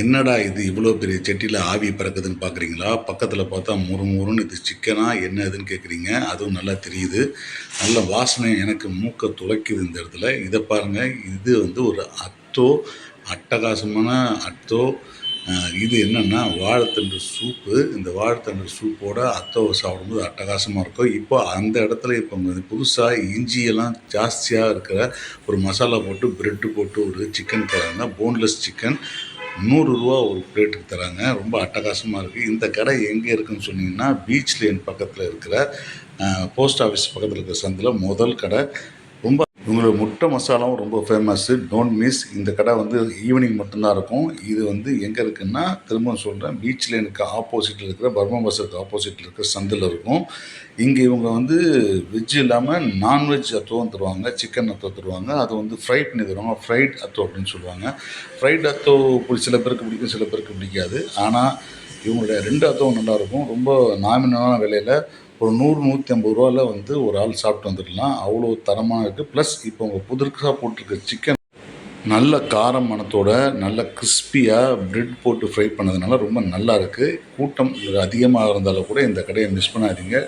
என்னடா இது இவ்வளோ பெரிய சட்டியில் ஆவி பறக்குதுன்னு பார்க்குறீங்களா பக்கத்தில் பார்த்தா முறு முறுன்னு இது சிக்கனா என்ன இதுன்னு கேட்குறீங்க அதுவும் நல்லா தெரியுது. நல்ல வாசனை எனக்கு மூக்கை துளைக்குது இந்த இடத்துல. இதை பாருங்கள் இது வந்து ஒரு அத்தோ அட்டகாசமான அத்தோ இது என்னென்னா வாழைத்தண்டு சூப்பு. இந்த வாழைத்தண்டு சூப்போட அத்தோவை சாப்பிடும்போது அட்டகாசமாக இருக்கும். இப்போ அந்த இடத்துல இப்போ புதுசாக இஞ்சியெல்லாம் ஜாஸ்தியாக இருக்கிற ஒரு மசாலா போட்டு பிரெட்டு போட்டு ஒரு சிக்கன் தராங்க போன்லெஸ் சிக்கன் நூறுரூவா ஒரு பிளேட்டுக்கு தராங்க. ரொம்ப அட்டகாசமாக இருக்குது இந்த கடை எங்கே இருக்குதுன்னு சொன்னீங்கன்னா பீச் லேன் பக்கத்தில் இருக்கிற போஸ்ட் ஆஃபீஸ் பக்கத்தில் இருக்கிற சந்தில் முதல் கடை. இவங்களோட முட்டை மசாலாவும் ரொம்ப ஃபேமஸ்ஸு டோன்ட் மிஸ் இந்த கடை வந்து ஈவினிங் மட்டும்தான் இருக்கும். இது வந்து எங்கே இருக்குன்னா திரும்ப சொல்கிறேன் பீச் லைனுக்கு ஆப்போசிட்டில் இருக்கிற பர்மா பஸ்ஸுக்கு ஆப்போசிட்டில் இருக்கிற சந்தில் இருக்கும். இங்கே இவங்க வந்து வெஜ் இல்லாமல் நான்வெஜ் அத்தோவும் தருவாங்க சிக்கன் அத்தோ தருவாங்க. அது வந்து ஃப்ரை பண்ணி தருவாங்க. ஃப்ரைட் அத்தோ அப்படின்னு சொல்லுவாங்க. ஃப்ரைட் அத்தோ பிடி- சில பேருக்கு பிடிக்கும் சில பேருக்கு பிடிக்காது. ஆனால் இவங்களுடைய ரெண்டு அத்தோவும் நல்லாயிருக்கும் ரொம்ப நாமினமான விலையில் ஒரு நூறு நூற்றி ஐம்பது ரூபாவில் வந்து ஒரு ஆள் சாப்பிட்டு வந்துடலாம். அவ்வளோ தரமாக இருக்குது ப்ளஸ் இப்போ உங்கள் புதுசாக போட்டிருக்க சிக்கன் நல்ல காரம் மணத்தோட நல்ல கிறிஸ்பியாக பிரெட் போட்டு ஃப்ரை பண்ணதுனால ரொம்ப நல்லா இருக்குது கூட்டம் அதிகமாக இருந்தாலும் கூட இந்த கடையை மிஸ் பண்ணாதீங்க.